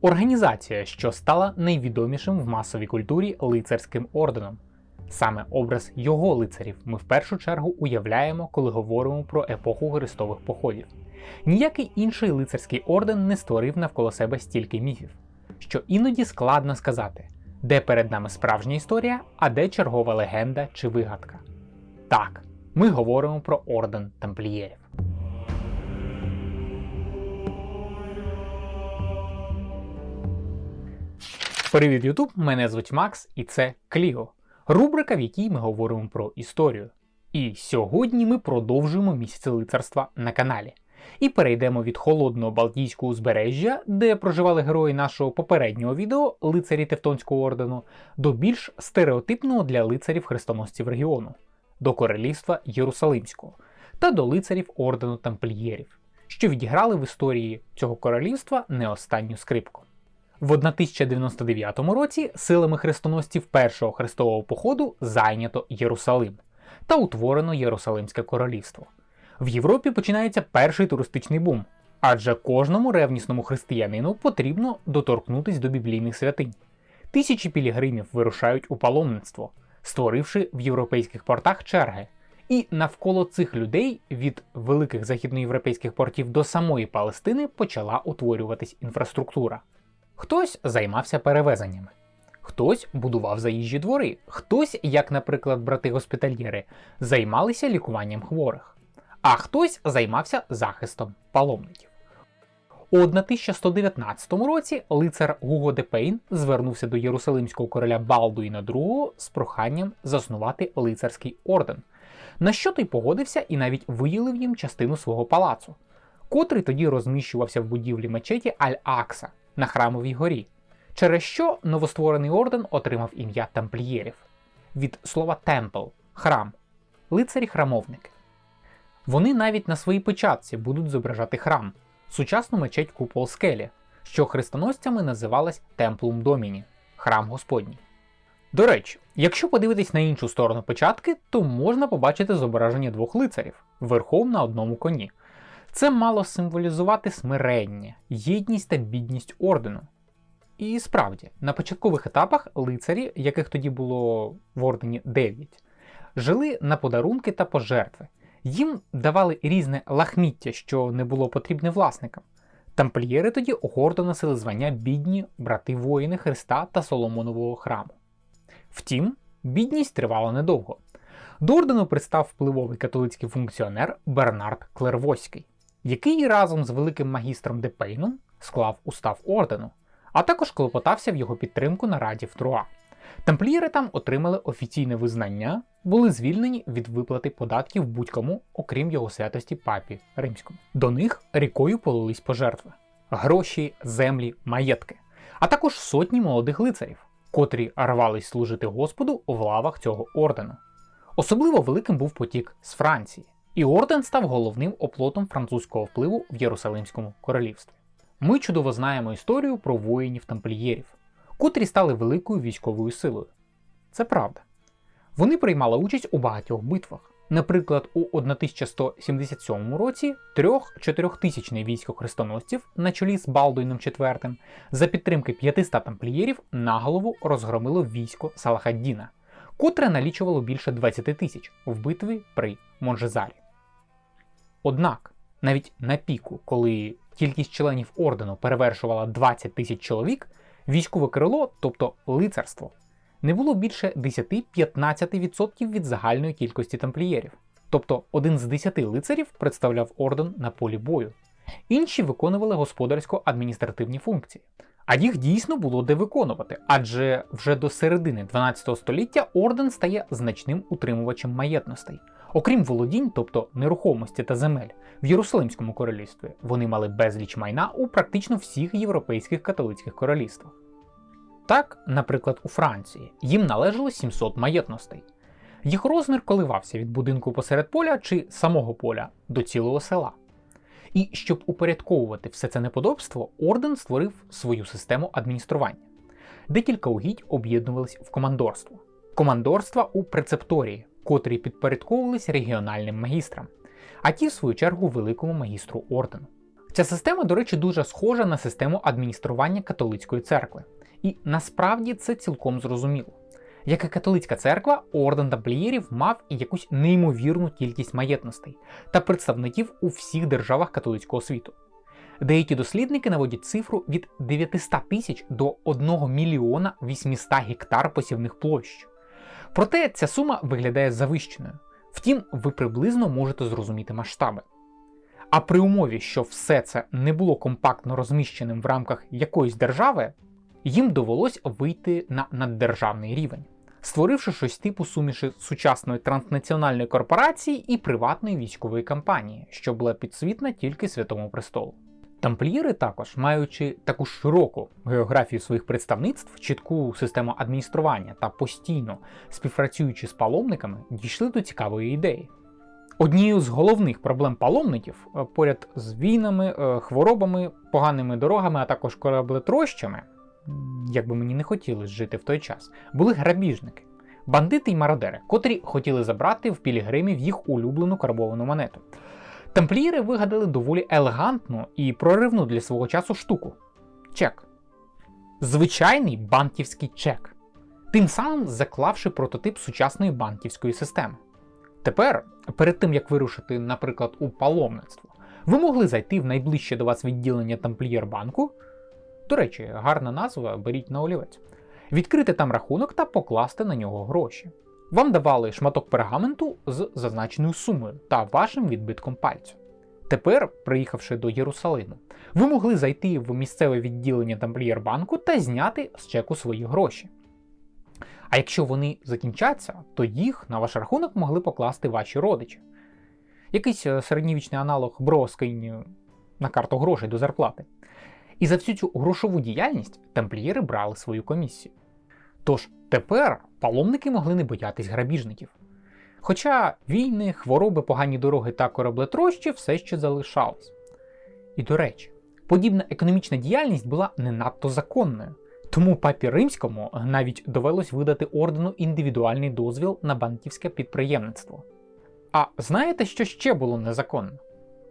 Організація, що стала найвідомішим в масовій культурі лицарським орденом. Саме образ його лицарів ми в першу чергу уявляємо, коли говоримо про епоху хрестових походів. Ніякий інший лицарський орден не створив навколо себе стільки міфів, що іноді складно сказати, де перед нами справжня історія, а де чергова легенда чи вигадка. Так, ми говоримо про орден тамплієрів. Привіт, Ютуб! Мене звуть Макс, і це Кліо, рубрика, в якій ми говоримо про історію. І сьогодні ми продовжуємо місяць лицарства на каналі. І перейдемо від холодного Балтійського узбережжя, де проживали герої нашого попереднього відео, лицарі Тевтонського ордену, до більш стереотипного для лицарів хрестоносців регіону, до королівства Єрусалимського та до лицарів ордену тамплієрів, що відіграли в історії цього королівства не останню скрипку. В 1099 році силами хрестоносців першого хрестового походу зайнято Єрусалим та утворено Єрусалимське королівство. В Європі починається перший туристичний бум, адже кожному ревнісному християнину потрібно доторкнутись до біблійних святинь. Тисячі пілігримів вирушають у паломництво, створивши в європейських портах черги. І навколо цих людей від великих західноєвропейських портів до самої Палестини почала утворюватись інфраструктура. Хтось займався перевезеннями, хтось будував заїжджі двори, хтось, як, наприклад, брати госпітальєри, займалися лікуванням хворих, а хтось займався захистом паломників. У 1119 році лицар Гуго де Пейн звернувся до єрусалимського короля Балдуїна II з проханням заснувати лицарський орден, на що той погодився і навіть виділив їм частину свого палацу, котрий тоді розміщувався в будівлі мечеті Аль-Акса на Храмовій горі, через що новостворений орден отримав ім'я тамплієрів від слова темпл храм, лицарі-храмовники. Вони навіть на своїй печатці будуть зображати храм, сучасну мечеть Купол Скелі, що хрестоносцями називалась Темплум Доміні храм Господній. До речі, якщо подивитись на іншу сторону печатки, то можна побачити зображення двох лицарів верхом на одному коні. Це мало символізувати смирення, єдність та бідність ордену. І справді, на початкових етапах лицарі, яких тоді було в ордені 9, жили на подарунки та пожертви. Їм давали різне лахміття, що не було потрібне власникам. Тамплієри тоді гордо носили звання бідні брати воїни Христа та Соломонового храму. Втім, бідність тривала недовго. До ордену пристав впливовий католицький функціонер Бернард Клервоський, який разом з великим магістром Депейном склав устав ордену, а також клопотався в його підтримку на раді в Труа. Тамплієри там отримали офіційне визнання, були звільнені від виплати податків будь-кому, окрім його святості папі римському. До них рікою полились пожертви, гроші, землі, маєтки, а також сотні молодих лицарів, котрі рвались служити Господу в лавах цього ордену. Особливо великим був потік з Франції, і орден став головним оплотом французького впливу в Єрусалимському королівстві. Ми чудово знаємо історію про воїнів тамплієрів, котрі стали великою військовою силою. Це правда. Вони приймали участь у багатьох битвах. Наприклад, у 1177 році трьох-чотирьохтисячне військо хрестоносців на чолі з Балдуйном IV за підтримки 500 тамплієрів наголову розгромило військо Салахаддіна, котре налічувало більше 20 тисяч в битві при Монжезарі. Однак, навіть на піку, коли кількість членів ордену перевершувала 20 тисяч чоловік, військове крило, тобто лицарство, не було більше 10-15% від загальної кількості тамплієрів. Тобто один з 10 лицарів представляв орден на полі бою. Інші виконували господарсько-адміністративні функції. А їх дійсно було де виконувати, адже вже до середини 12 століття орден стає значним утримувачем маєтностей. Окрім володінь, тобто нерухомості та земель, в Єрусалимському королівстві вони мали безліч майна у практично всіх європейських католицьких королівствах. Так, наприклад, у Франції їм належало 700 маєтностей. Їх розмір коливався від будинку посеред поля чи самого поля до цілого села. І щоб упорядковувати все це неподобство, орден створив свою систему адміністрування. Декілька угідь об'єднувались в командорство. Командорства у прецепторії, котрі підпорядковувались регіональним магістрам, а ті, в свою чергу, великому магістру ордену. Ця система, до речі, дуже схожа на систему адміністрування католицької церкви. І насправді це цілком зрозуміло. Як і католицька церква, орден тамплієрів мав і якусь неймовірну кількість маєтностей та представників у всіх державах католицького світу. Деякі дослідники наводять цифру від 900 тисяч до 1 мільйона 800 гектар посівних площ. Проте ця сума виглядає завищеною. Втім, ви приблизно можете зрозуміти масштаби. А при умові, що все це не було компактно розміщеним в рамках якоїсь держави, їм довелось вийти на наддержавний рівень, створивши щось типу суміші сучасної транснаціональної корпорації і приватної військової кампанії, що була підсвітна тільки Святому Престолу. Тамплієри також, маючи таку широку географію своїх представництв, чітку систему адміністрування та постійно співпрацюючи з паломниками, дійшли до цікавої ідеї. Однією з головних проблем паломників е, поряд з війнами, е, хворобами, поганими дорогами, а також кораблетрощами, як би мені не хотілося жити в той час, були грабіжники, бандити й мародери, котрі хотіли забрати в пілігримів їх улюблену карбовану монету. Тамплієри вигадали доволі елегантну і проривну для свого часу штуку чек. Звичайний банківський чек, тим самим заклавши прототип сучасної банківської системи. Тепер, перед тим як вирушити, наприклад, у паломництво, ви могли зайти в найближче до вас відділення тамплієр банку. До речі, гарна назва беріть на олівець, відкрити там рахунок та покласти на нього гроші. Вам давали шматок пергаменту з зазначеною сумою та вашим відбитком пальцю. Тепер, приїхавши до Єрусалиму, ви могли зайти в місцеве відділення тамплієрбанку та зняти з чеку свої гроші. А якщо вони закінчаться, то їх на ваш рахунок могли покласти ваші родичі. Якийсь е, середньовічний аналог броскинь на карту грошей до зарплати. І за всю цю грошову діяльність тамплієри брали свою комісію. Тож тепер паломники могли не боятись грабіжників. Хоча війни, хвороби, погані дороги та кораблетрощі все ще залишались. І до речі, подібна економічна діяльність була не надто законною, тому папі римському навіть довелось видати ордену індивідуальний дозвіл на банківське підприємництво. А знаєте, що ще було незаконно?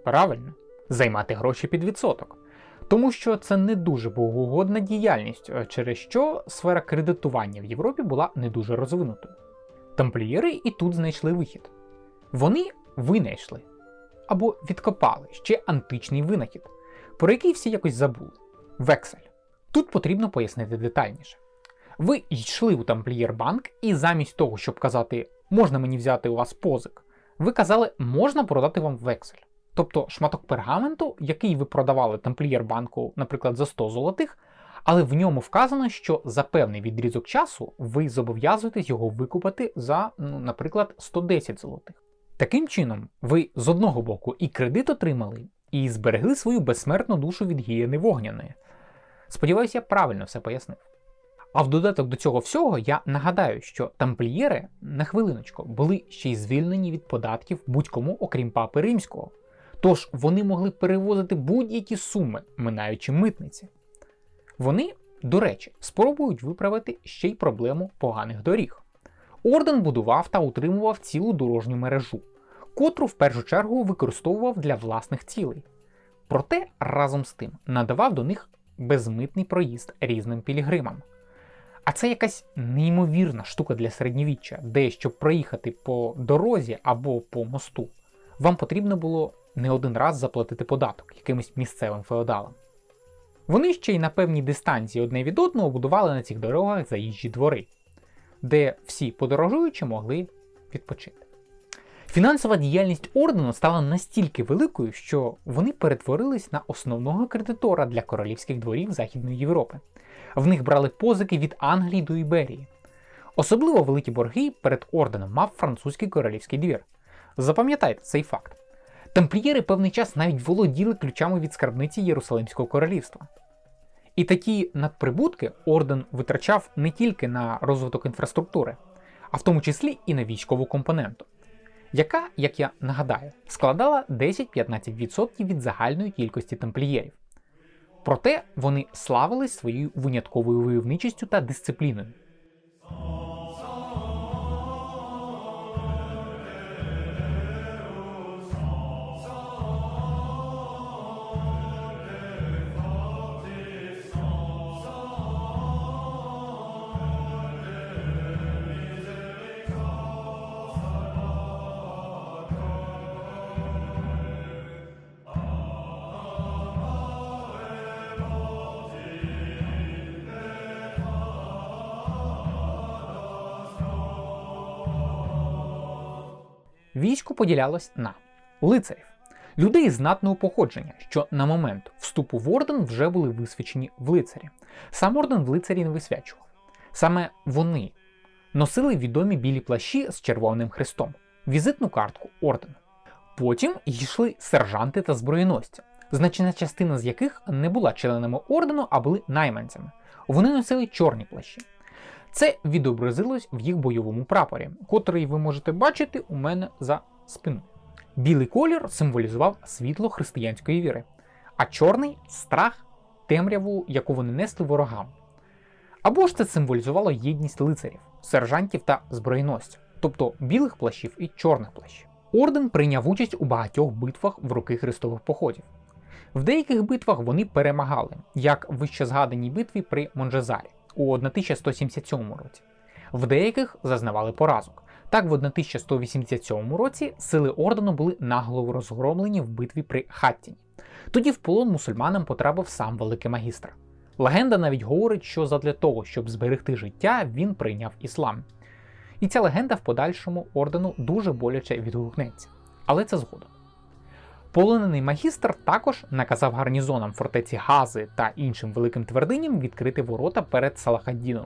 Правильно, займати гроші під відсоток тому що це не дуже богоугодна діяльність, е, через що сфера кредитування в Європі була не дуже розвинутою. Тамплієри і тут знайшли вихід. Вони винайшли або відкопали ще античний винахід, про який всі якось забули вексель. Тут потрібно пояснити детальніше. Ви йшли у тамплієрбанк, і замість того, щоб казати, можна мені взяти у вас позик, ви казали, можна продати вам вексель. Тобто шматок пергаменту, який ви продавали тамплієр банку, наприклад, за 100 золотих, але в ньому вказано, що за певний відрізок часу ви зобов'язуєтесь його викупити за, ну, наприклад, 110 золотих. Таким чином, ви з одного боку і кредит отримали, і зберегли свою безсмертну душу від гієни вогняної. Сподіваюся, я правильно все пояснив. А в додаток до цього всього я нагадаю, що тамплієри на хвилиночку були ще й звільнені від податків будь-кому, окрім папи римського. Тож вони могли перевозити будь-які суми, минаючи митниці. Вони, до речі, спробують виправити ще й проблему поганих доріг. Орден будував та утримував цілу дорожню мережу, котру в першу чергу використовував для власних цілей. Проте разом з тим надавав до них безмитний проїзд різним пілігримам. А це якась неймовірна штука для середньовіччя, де щоб проїхати по дорозі або по мосту, вам потрібно було не один раз заплатити податок якимось місцевим феодалам. Вони ще й на певній дистанції одне від одного будували на цих дорогах заїжджі двори, де всі подорожуючі могли відпочити. Фінансова діяльність ордену стала настільки великою, що вони перетворились на основного кредитора для королівських дворів Західної Європи. В них брали позики від Англії до Іберії. Особливо великі борги перед орденом мав французький королівський двір. Запам'ятайте цей факт. Тамплієри певний час навіть володіли ключами від скарбниці Єрусалимського королівства. І такі надприбутки орден витрачав не тільки на розвиток інфраструктури, а в тому числі і на військову компоненту, яка, як я нагадаю, складала 10-15% від загальної кількості тамплієрів. Проте вони славились своєю винятковою войовничістю та дисципліною. Військо поділялось на лицарів, людей знатного походження, що на момент вступу в орден вже були висвячені в лицарі. Сам орден в лицарі не висвячував. Саме вони носили відомі білі плащі з червоним хрестом, візитну картку ордену. Потім йшли сержанти та зброєносці, значна частина з яких не була членами ордену, а були найманцями. Вони носили чорні плащі. Це відобразилось в їх бойовому прапорі, котрий ви можете бачити у мене за спиною. Білий колір символізував світло християнської віри, а чорний страх, темряву, яку вони несли ворогам. Або ж це символізувало єдність лицарів, сержантів та зброєносців, тобто білих плащів і чорних плащів. Орден прийняв участь у багатьох битвах в роки хрестових походів. В деяких битвах вони перемагали, як в вище згаданій битві при Монжезарі у 1177 році. В деяких зазнавали поразок. Так, в 1187 році сили ордену були наголову розгромлені в битві при Хаттіні. Тоді в полон мусульманам потрапив сам великий магістр. Легенда навіть говорить, що задля того, щоб зберегти життя, він прийняв іслам. І ця легенда в подальшому ордену дуже боляче відгукнеться. Але це згодом. Полонений магістр також наказав гарнізонам фортеці Гази та іншим великим твердиням відкрити ворота перед Салахаддіном.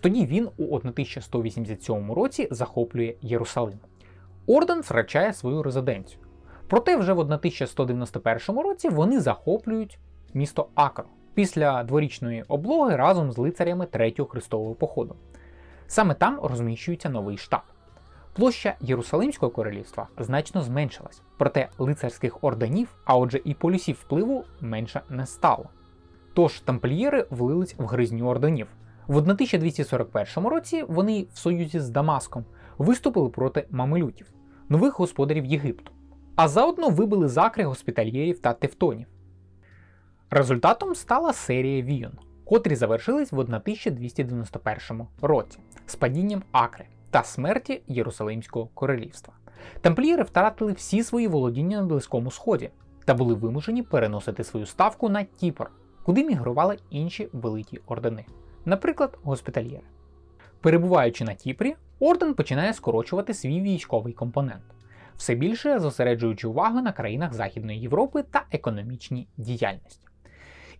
Тоді він у 1187 році захоплює Єрусалим. Орден втрачає свою резиденцію. Проте вже в 1191 році вони захоплюють місто Акро після дворічної облоги разом з лицарями Третього Христового походу. Саме там розміщується новий штаб. Площа Єрусалимського королівства значно зменшилась, проте лицарських орденів, а отже і полюсів впливу менше не стало. Тож тамплієри влились в гризню орденів. В 1241 році вони в союзі з Дамаском виступили проти мамелютів, нових господарів Єгипту, а заодно вибили закри госпітальєрів та тевтонів. Результатом стала серія війн, котрі завершились в 1291 році з падінням Акри та смерті Єрусалимського королівства. Тамплієри втратили всі свої володіння на Близькому Сході та були вимушені переносити свою ставку на Тіпр, куди мігрували інші великі ордени, наприклад, госпітальєри. Перебуваючи на Тіпрі, орден починає скорочувати свій військовий компонент, все більше зосереджуючи увагу на країнах Західної Європи та економічній діяльності.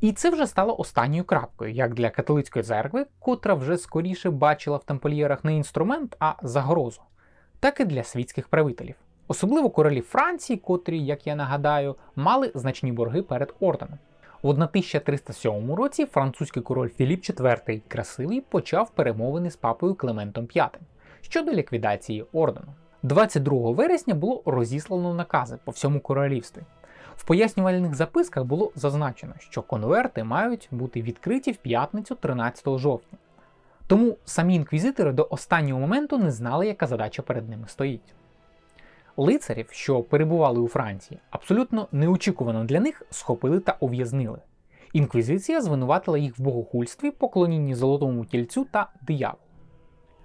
І це вже стало останньою крапкою, як для католицької церкви, котра вже скоріше бачила в тамплієрах не інструмент, а загрозу, так і для світських правителів. Особливо королі Франції, котрі, як я нагадаю, мали значні борги перед орденом. У 1307 році французький король Філіп IV Красивий почав перемовини з папою Клементом V щодо ліквідації ордену. 22 вересня було розіслано накази по всьому королівстві. В пояснювальних записках було зазначено, що конверти мають бути відкриті в п'ятницю 13 жовтня. Тому самі інквізитори до останнього моменту не знали, яка задача перед ними стоїть. Лицарів, що перебували у Франції, абсолютно неочікувано для них схопили та ув'язнили. Інквізиція звинуватила їх в богохульстві, поклонінні золотому тільцю та дияволу.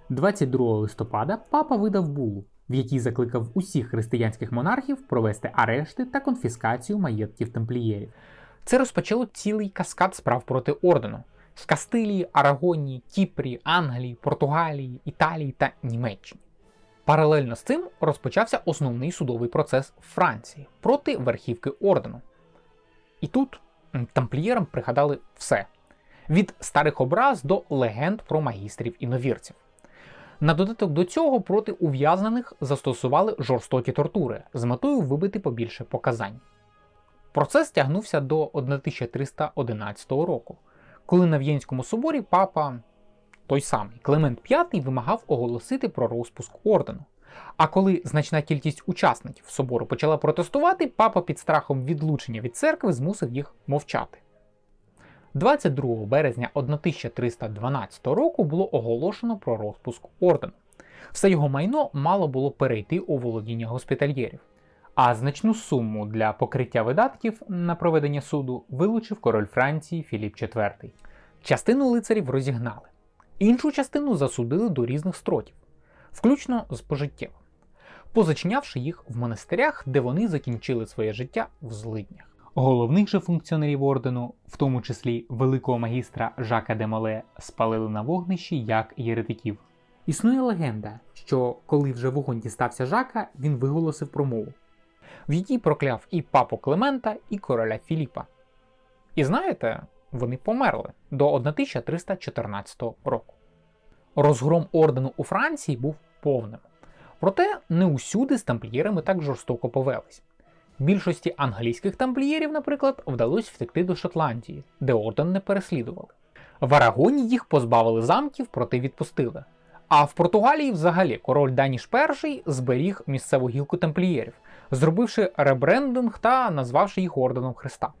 22 листопада папа видав булу, в якій закликав усіх християнських монархів провести арешти та конфіскацію маєтків тамплієрів. Це розпочало цілий каскад справ проти ордену з Кастилії, Арагонії, Кіпрі, Англії, Португалії, Італії та Німеччини. Паралельно з цим розпочався основний судовий процес в Франції проти верхівки ордену. І тут тамплієрам пригадали все: від старих образ до легенд про магістрів іновірців. На додаток до цього проти ув'язнених застосували жорстокі тортури з метою вибити побільше показань. Процес тягнувся до 1311 року, коли на В'єнському соборі папа, той самий Клемент V вимагав оголосити про розпуск ордену. А коли значна кількість учасників собору почала протестувати, папа під страхом відлучення від церкви змусив їх мовчати. 22 березня 1312 року було оголошено про розпуск ордену. Все його майно мало було перейти у володіння госпітальєрів, а значну суму для покриття видатків на проведення суду вилучив король Франції Філіп IV. Частину лицарів розігнали, іншу частину засудили до різних строків, включно з пожиттєвим, позачинявши їх в монастирях, де вони закінчили своє життя в злиднях. Головних же функціонерів ордену, в тому числі великого магістра Жака де Моле, спалили на вогнищі як єретиків. Існує легенда, що коли вже вогонь дістався Жака, він виголосив промову, в якій прокляв і папу Климента, і короля Філіпа. І знаєте, вони померли до 1314 року. Розгром ордену у Франції був повним. Проте не усюди з тамплієрами так жорстоко повелись. Більшості англійських тамплієрів, наприклад, вдалося втекти до Шотландії, де орден не переслідували. В Арагоні їх позбавили замків, проте відпустили. А в Португалії, взагалі, король Даніш І зберіг місцеву гілку тамплієрів, зробивши ребрендинг та назвавши їх орденом Христа.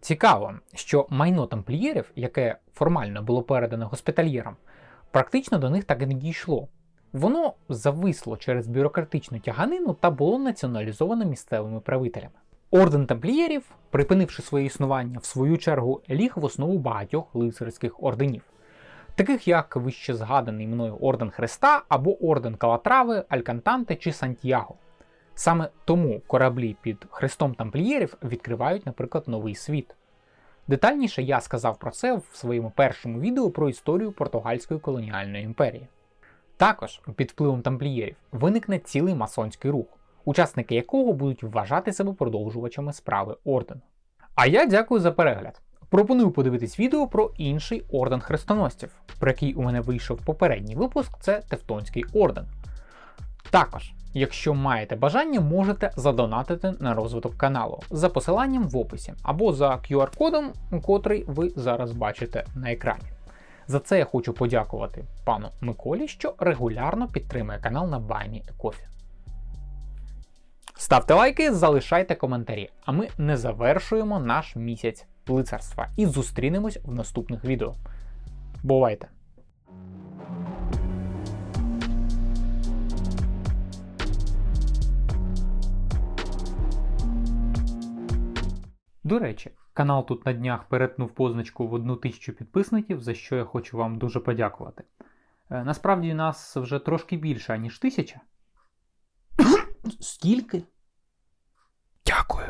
Цікаво, що майно тамплієрів, яке формально було передане госпітальєрам, практично до них так і не дійшло. Воно зависло через бюрократичну тяганину та було націоналізовано місцевими правителями. Орден тамплієрів, припинивши своє існування, в свою чергу ліг в основу багатьох лицарських орденів, таких як вище згаданий мною Орден Христа або Орден Калатрави, Алькантанте чи Сантьяго. Саме тому кораблі під Христом тамплієрів відкривають, наприклад, новий світ. Детальніше я сказав про це в своєму першому відео про історію португальської колоніальної імперії. Також під впливом тамплієрів виникне цілий масонський рух, учасники якого будуть вважати себе продовжувачами справи ордену. А я дякую за перегляд. Пропоную подивитись відео про інший орден хрестоносців, про який у мене вийшов попередній випуск це Тевтонський орден. Також, якщо маєте бажання, можете задонатити на розвиток каналу за посиланням в описі або за QR-кодом, котрий ви зараз бачите на екрані. За це я хочу подякувати пану Миколі, що регулярно підтримує канал на Баймі Кофі. Ставте лайки, залишайте коментарі, а ми не завершуємо наш місяць лицарства і зустрінемось в наступних відео. Бувайте! До речі, канал тут на днях перетнув позначку в одну тисячу підписників, за що я хочу вам дуже подякувати. Е, Насправді нас вже трошки більше, ніж тисяча. Скільки? Дякую.